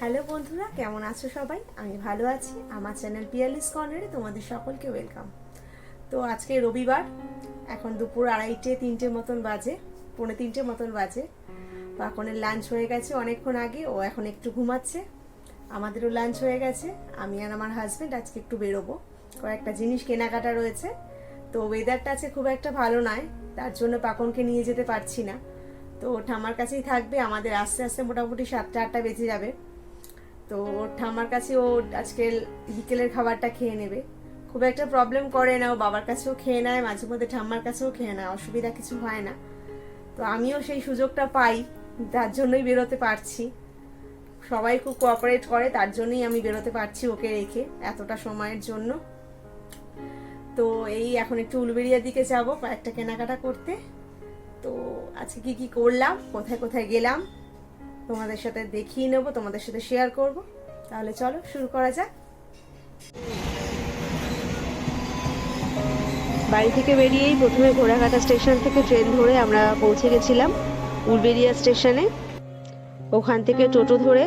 Hello বন্ধুরা, কেমন আছো সবাই? আমি ভালো আছি। আমার চ্যানেল পিয়ালিস কর্নারে তোমাদের সকলকে ওয়েলকাম। তো আজকে রবিবার, এখন দুপুর আড়াইটে, তিনটে মতন বাজে, পৌনে তিনটে মতন বাজে। পাকনের লাঞ্চ হয়ে গেছে অনেকক্ষণ আগে, ও এখন একটু ঘুমাচ্ছে। আমাদেরও লাঞ্চ হয়ে গেছে। আমি আর আমার হাজব্যান্ড আজকে একটু বেরোবো। কয়েকটা জিনিস কেনাকাটা রয়েছে। তো ওয়েদারটা আছে খুব একটা ভালো নয়, তার জন্য পাকনকে নিয়ে যেতে পারছি না। তো ও ঠাম্মার কাছেই থাকবে, আমাদের আস্তে আস্তে মোটামুটি সাতটা, আটটা বেজে যাবে। তো ওর ঠাম্মার কাছে ও আজকে বিকেলের খাবারটা খেয়ে নেবে। খুব একটা প্রবলেম করে না, ও বাবার কাছেও খেয়ে নেয়, মাঝে মধ্যে ঠাম্মার কাছেও খেয়ে নেয়, অসুবিধা কিছু হয় না। তো আমিও সেই সুযোগটা পাই, তার জন্যই বেরোতে পারছি। সবাই খুব কোঅপারেট করে, তার জন্যই আমি বেরোতে পারছি ওকে রেখে এতটা সময়ের জন্য। তো এই এখন একটু উলবেরিয়ার দিকে যাব, কয়েকটা কেনাকাটা করতে। তো আজকে কি কি করলাম, কোথায় কোথায় গেলাম তোমাদের সাথে দেখিয়ে নেব, তোমাদের সাথে শেয়ার করব। তাহলে চলো, শুরু করা যাক। বাড়ি থেকে বেরিয়েই প্রথমে ঘোড়াঘাটা স্টেশন থেকে ট্রেন ধরে আমরা পৌঁছে গেছিলাম উলবেরিয়া স্টেশনে। ওখান থেকে টোটো ধরে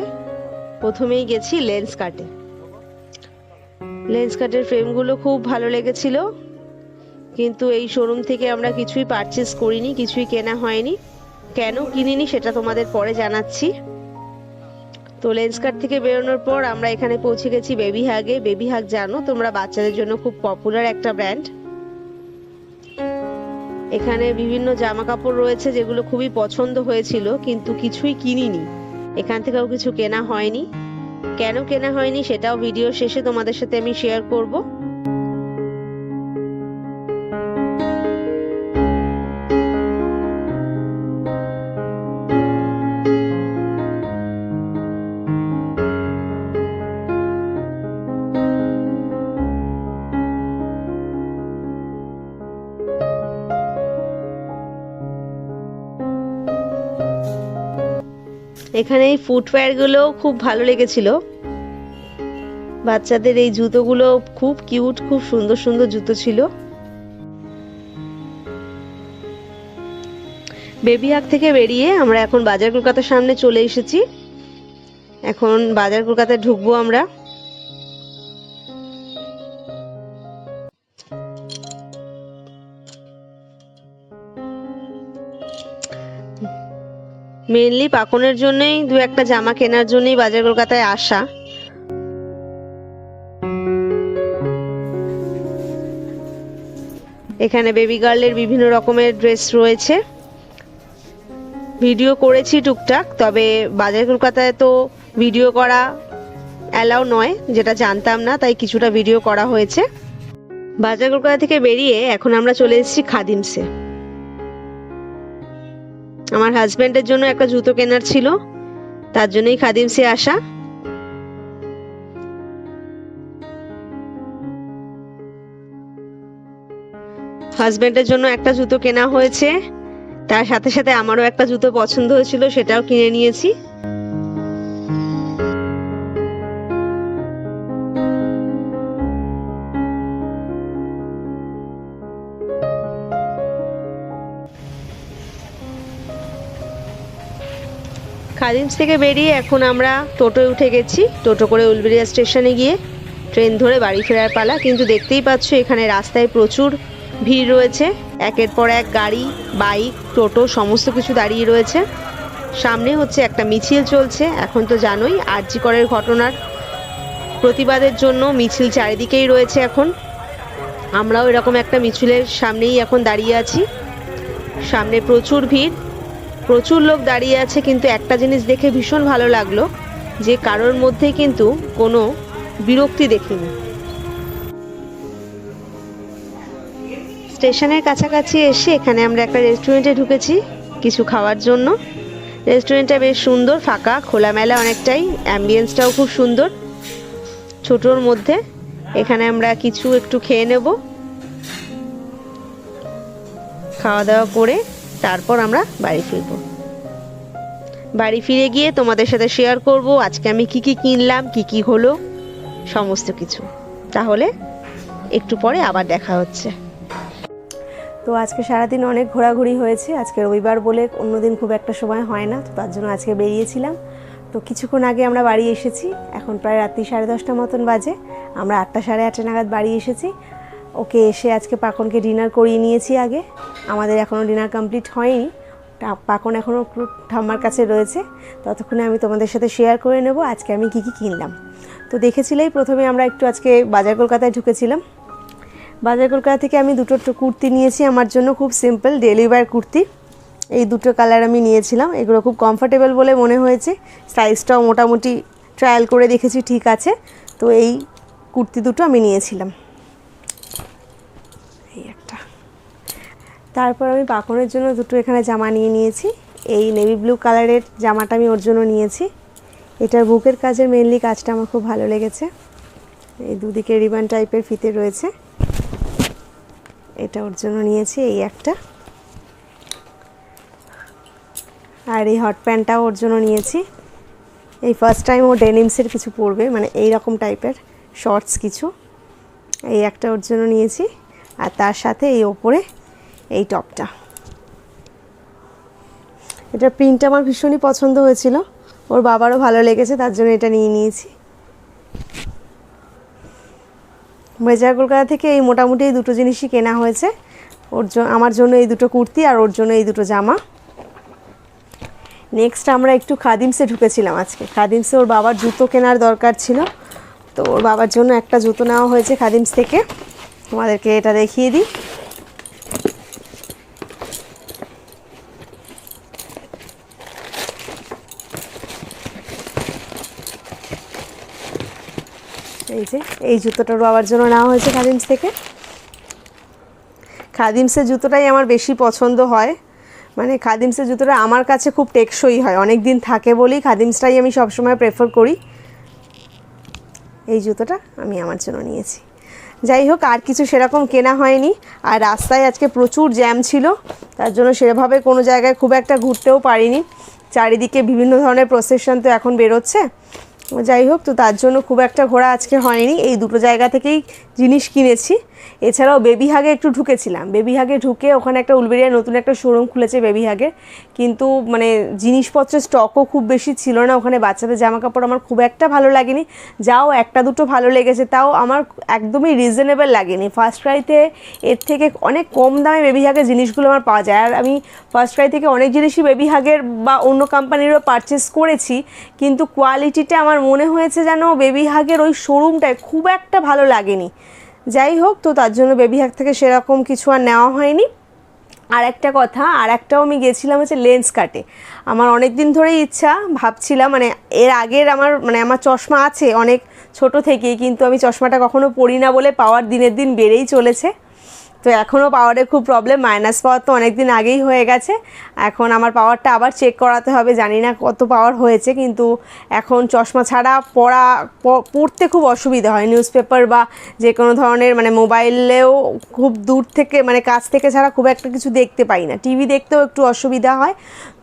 প্রথমেই গেছি লেন্স কাটে লেন্স কাটের ফ্রেমগুলো খুব ভালো লেগেছিল, কিন্তু এই শোরুম থেকে আমরা কিছুই পারচেস করিনি, কিছুই কেনা হয়নি। কেন কিনিনি সেটা তোমাদের পরে জানাচ্ছি। তো লেন্সকার্ট থেকে বেরোনোর পর আমরা এখানে পৌঁছে গেছি বেবি হাগে। বেবি হাগ জানো, তোমরা বাচ্চাদের জন্য খুব পপুলার একটা ব্র্যান্ড এখানে বিভিন্ন জামা কাপড় রয়েছে যেগুলো খুবই পছন্দ হয়েছিল, কিন্তু কিছুই কিনিনি। এখান থেকেও কিছু কেনা হয়নি। কেন কেনা হয়নি সেটাও ভিডিও শেষে তোমাদের সাথে আমি শেয়ার করব। এখানে এই ফুটওয়্যারগুলো খুব ভালো লেগেছিল। বাচ্চাদের এই জুতোগুলো খুব কিউট খুব সুন্দর সুন্দর জুতো ছিল। বেবি হাক থেকে বেরিয়ে আমরা এখন বাজার কলকাতার সামনে চলে এসেছি। এখন বাজার কলকাতায় ঢুকবো আমরা। মেনলি পাকনের জন্যই, দু একটা জামা কেনার জন্যই বাজার কলকাতায় আসা। এখানে বেবি গার্লের বিভিন্ন রকমের ড্রেস রয়েছে। ভিডিও করেছি টুকটাক, তবে বাজার কলকাতায় তো ভিডিও করা অ্যালাউ নয়, যেটা জানতাম না, তাই কিছুটা ভিডিও করা হয়েছে। বাজার কলকাতা থেকে বেরিয়ে এখন আমরা চলে এসেছি খাদিমসে। আমার হাজব্যান্ডের জন্য একটা জুতো কেনার ছিল, তার জন্যই খাদিম সে আসা। হাজব্যান্ডের জন্য একটা জুতো কেনা হয়েছে, তার সাথে সাথে আমারও একটা জুতো পছন্দ হয়েছিল, সেটাও কিনে নিয়েছি। খাদিমস থেকে বেরিয়ে এখন আমরা টোটোয় উঠে গেছি। টোটো করে উলবেরিয়া স্টেশনে গিয়ে ট্রেন ধরে বাড়ি ফেরার পালা। কিন্তু দেখতেই পাচ্ছ, এখানে রাস্তায় প্রচুর ভিড় রয়েছে। একের পর এক গাড়ি, বাইক, টোটো, সমস্ত কিছু দাঁড়িয়ে রয়েছে। সামনে হচ্ছে একটা মিছিল চলছে। এখন তো জানোই, আরজি করের ঘটনার প্রতিবাদের জন্য মিছিল চারিদিকেই রয়েছে এখন। আমরাও এরকম একটা মিছিলের সামনেই এখন দাঁড়িয়ে আছি। সামনে প্রচুর ভিড়। প্রচুর লোক দাঁড়িয়ে আছে, কিন্তু একটা জিনিস দেখে ভীষণ ভালো লাগল, যে কারোর মধ্যে কিন্তু কোনো বিরক্তি দেখিনি। স্টেশনের কাছাকাছি এসে এখানে আমরা একটা রেস্টুরেন্টে ঢুকেছি কিছু খাওয়ার জন্য। রেস্টুরেন্টটা বেশ সুন্দর, ফাঁকা, খোলামেলা অনেকটাই অ্যাম্বিয়েন্সটাও খুব সুন্দর। ছোটোর মধ্যে এখানে আমরা কিছু একটু খেয়ে নেব। খাওয়া দাওয়া করে তারপর আমরা বাড়ি ফিরব। বাড়ি ফিরে গিয়ে তোমাদের সাথে শেয়ার করব আজকে আমি কি কি কিনলাম, কি কি হলো, সমস্ত কিছু। তাহলে একটু পরে আবার দেখা হচ্ছে। তো আজকে সারাদিন অনেক ঘোরাঘুরি হয়েছে, আজকে রবিবার বলে অন্যদিন খুব একটা সময় হয় না, তো তার জন্য আজকে বেরিয়েছিলাম। তো কিছুক্ষণ আগে আমরা বাড়ি এসেছি, এখন প্রায় রাত্রি সাড়ে দশটা মতন বাজে, আমরা আটটা সাড়ে আটটা নাগাদ বাড়ি এসেছি। ওকে এসে আজকে পাকনকে ডিনার করিয়ে নিয়েছি আগে। আমাদের এখনও ডিনার কমপ্লিট হয়নি। পাকন এখনও ঠাম্মার কাছে রয়েছে। ততক্ষণে আমি তোমাদের সাথে শেয়ার করে নেব আজকে আমি কী কী কিনলাম। তো দেখেছিলেই প্রথমে আমরা একটু আজকে বাজার কলকাতায় ঢুকেছিলাম। বাজার কলকাতা থেকে আমি দুটো কুর্তি নিয়েছি আমার জন্য, খুব সিম্পল ডেলি ওয়্যার কুর্তি। এই দুটো কালার আমি নিয়েছিলাম। এগুলো খুব কমফোর্টেবল বলে মনে হয়েছে। সাইজটাও মোটামুটি ট্রায়াল করে দেখেছি ঠিক আছে। তো এই কুর্তি দুটো আমি নিয়েছিলাম এই একটা তারপর আমি পাকনের জন্য দুটো এখানে জামা নিয়ে নিয়েছি। এই নেভি ব্লু কালারের জামাটা আমি ওর জন্য নিয়েছি। এটার বুকের কাজের মেনলি কাজটা আমার খুব ভালো লেগেছে। এই দুদিকে রিবান টাইপের ফিতে রয়েছে। এটা ওর জন্য নিয়েছি এই একটা। আর এই হট প্যান্টটাও ওর জন্য নিয়েছি। এই ফার্স্ট টাইম ও ডেনিমসের কিছু পরবে মানে এই রকম টাইপের শর্টস কিছু। এই একটা ওর জন্য নিয়েছি। আর তার সাথে এই ওপরে এই টপটা। এটা প্রিন্টটা আমার ভীষণই পছন্দ হয়েছিল। ওর বাবারও ভালো লেগেছে, তার জন্য এটা নিয়ে নিয়েছি। বাজার কলকাতা থেকে এই মোটামুটি এই দুটো জিনিসই কেনা হয়েছে। ওর জন্য আমার জন্য এই দুটো কুর্তি আর ওর জন্য এই দুটো জামা। নেক্সট আমরা একটু খাদিমসে ঢুকেছিলাম আজকে। খাদিমসে ওর বাবার জুতো কেনার দরকার ছিল। তো ওর বাবার জন্য একটা জুতো নেওয়া হয়েছে খাদিমস থেকে। তোমাদেরকে এটা দেখিয়ে দিই। এই এই জুতোটা ওর বাবার জন্য নেওয়া হয়েছে খাদিমস থেকে। খাদিমসের জুতোটাই আমার বেশি পছন্দ হয়। মানে খাদিমসের জুতোটা আমার কাছে খুব টেকসই হয়। অনেক দিন থাকে বলেই খাদিমসটাই আমি সবসময় প্রেফার করি। এই জুতোটা আমি আমার জন্য নিয়েছি। যাই হোক, আর কিছু সেরকম কেনা হয়নি। আর রাস্তায় আজকে প্রচুর জ্যাম ছিল। তার জন্য সেভাবে কোনো জায়গায় খুব একটা ঘুরতেও পারিনি। চারিদিকে বিভিন্ন ধরনের প্রসেশন তো এখন বেরোচ্ছে। যাই হোক, তো তার জন্য খুব একটা ঘোরা আজকে হয়নি। এই দুটো জায়গা থেকেই জিনিস কিনেছি। এছাড়াও বেবি হাগে একটু ঢুকেছিলাম। বেবি হাগে ঢুকে ওখানে একটা উলবেরিয়া নতুন একটা শোরুম খুলেছে বেবি হাগের কিন্তু মানে জিনিসপত্রের স্টকও খুব বেশি ছিল না। ওখানে বাচ্চাদের জামা কাপড় আমার খুব একটা ভালো লাগেনি। যাও, একটা দুটো ভালো লেগেছে। তাও আমার একদমই রিজনেবল লাগেনি। ফার্স্ট ক্রাইতে এর থেকে অনেক কম দামে বেবি হাগের জিনিসগুলো আমার পাওয়া যায়। আর আমি ফার্স্ট ক্রাই থেকে অনেক জিনিসই বেবি হাগের বা অন্য কোম্পানিরও পারচেস করেছি। কিন্তু কোয়ালিটিটা আমার মনে হয়েছে যেন বেবি হাগের ওই শোরুমটায় খুব একটা ভালো লাগেনি। যাই হোক তো তার জন্য বেবি হ্যাক থেকে সেরকম কিছু আর নেওয়া হয়নি। আর একটা কথা আর একটাও আমি গেছিলাম হচ্ছে লেন্স কাটে। আমার অনেক দিন ধরেই ইচ্ছা, ভাবছিলাম মানে এর আগের আমার মানে আমার চশমা আছে অনেক ছোট থেকেই, কিন্তু আমি চশমাটা কখনো পরি না বলে পাওয়ার দিনের দিন বেড়েই চলেছে। তো এখনও পাওয়ারের খুব প্রবলেম মাইনাস পাওয়ার তো অনেক দিন আগেই হয়ে গেছে। এখন আমার পাওয়ারটা আবার চেক করাতে হবে, জানি না কত পাওয়ার হয়েছে, কিন্তু এখন চশমা ছাড়া পড়া পড়তে খুব অসুবিধা হয়। নিউজ পেপার বা যে কোনো ধরনের মানে মোবাইলেও খুব দূর থেকে মানে কাছ থেকে ছাড়া খুব একটা কিছু দেখতে পাই না। টিভি দেখতেও একটু অসুবিধা হয়।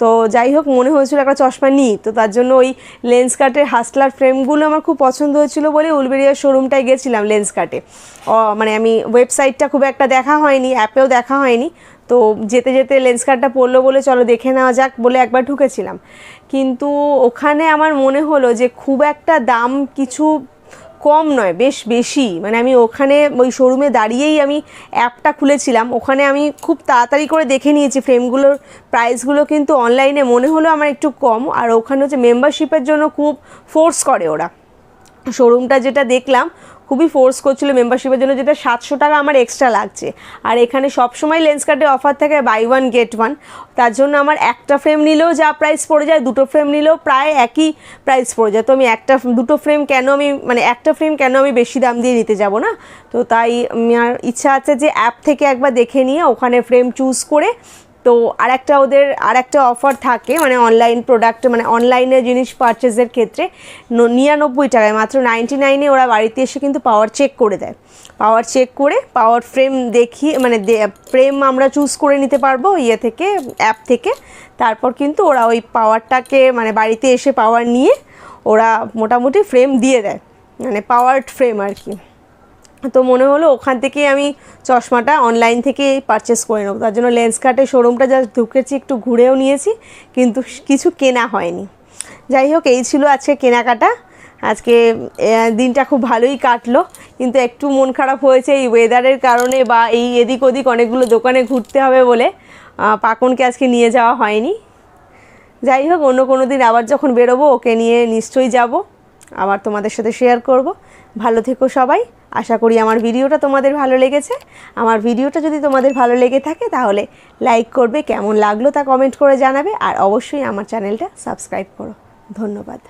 তো যাই হোক, মনে হয়েছিল একটা চশমা নিই। তো তার জন্য ওই লেন্স কাটের হাসলার ফ্রেমগুলো আমার খুব পছন্দ হয়েছিল বলে উলবেরিয়ার শোরুমটায় গেছিলাম লেন্স কাটে মানে আমি ওয়েবসাইটটা খুব একটা দেখা হয়নি, অ্যাপেও দেখা হয়নি। তো যেতে যেতে লেন্স কার্ডটা পড়ল বলে চলো দেখে নেওয়া যাক বলে একবার ঢুকেছিলাম। কিন্তু ওখানে আমার মনে হলো যে খুব একটা দাম কিছু কম নয়, বেশ বেশি। মানে আমি ওখানে ওই শোরুমে দাঁড়িয়েই আমি অ্যাপটা খুলেছিলাম। ওখানে আমি খুব তাড়াতাড়ি করে দেখে নিয়েছি, ফ্রেমগুলোর প্রাইসগুলো কিন্তু অনলাইনে মনে হলো আমার একটু কম। আর ওখানে হচ্ছে মেম্বারশিপের জন্য খুব ফোর্স করে ওরা। শোরুমটা যেটা দেখলাম খুবই ফোর্স করছিল মেম্বারশিপের জন্য, যেটা সাতশো টাকা আমার এক্সট্রা লাগছে। আর এখানে সবসময় লেন্স কার্ডে অফার থাকে বাই ওয়ান গেট ওয়ান তার জন্য আমার একটা ফ্রেম নিলেও যা প্রাইস পড়ে যায়, দুটো ফ্রেম নিলেও প্রায় একই প্রাইস পড়ে যায়। তো আমি একটা, দুটো ফ্রেম কেন আমি মানে একটা ফ্রেম কেন আমি বেশি দাম দিয়ে নিতে যাব না? তো তাই আমার ইচ্ছা আছে যে অ্যাপ থেকে একবার দেখে নিয়ে ওখানে ফ্রেম চুজ করে তো আর একটা ওদের আর একটা অফার থাকে মানে অনলাইন প্রোডাক্ট মানে অনলাইনে জিনিস পারচেজের ক্ষেত্রে নিরানব্বই টাকায়, মাত্র নাইনটি নাইনে ওরা বাড়িতে এসে কিন্তু পাওয়ার চেক করে দেয়। পাওয়ার চেক করে পাওয়ার ফ্রেম দেখিয়ে মানে ফ্রেম আমরা চুজ করে নিতে পারব ইয়ে থেকে অ্যাপ থেকে। তারপর কিন্তু ওরা ওই পাওয়ারটাকে মানে বাড়িতে এসে পাওয়ার নিয়ে ওরা মোটামুটি ফ্রেম দিয়ে দেয়। মানে পাওয়ার্ড ফ্রেম আর কি। তো মনে হলো ওখান থেকেই আমি চশমাটা অনলাইন থেকে পারচেস করে নেব। তার জন্য লেন্স কার্টের শোরুমটা যা ঢুকেছি, একটু ঘুরেও নিয়েছি, কিন্তু কিছু কেনা হয়নি। যাই হোক, এই ছিল আজকে কেনাকাটা। আজকে দিনটা খুব ভালোই কাটলো, কিন্তু একটু মন খারাপ হয়েছে এই ওয়েদারের কারণে বা এই এদিক ওদিক অনেকগুলো দোকানে ঘুরতে হবে বলে পাকনকে আজকে নিয়ে যাওয়া হয়নি। যাই হোক, অন্য কোনো দিন আবার যখন বেরোবো, ওকে নিয়ে নিশ্চয়ই যাব। আবার তোমাদের সাথে শেয়ার করব। ভালো থেকো সবাই। আশা করি আমার ভিডিওটা তোমাদের ভালো লেগেছে। আমার ভিডিওটা যদি তোমাদের ভালো লেগে থাকে তাহলে লাইক করবে, কেমন লাগল তা কমেন্ট করে জানাবে, আর অবশ্যই আমার চ্যানেলটা সাবস্ক্রাইব করো। ধন্যবাদ।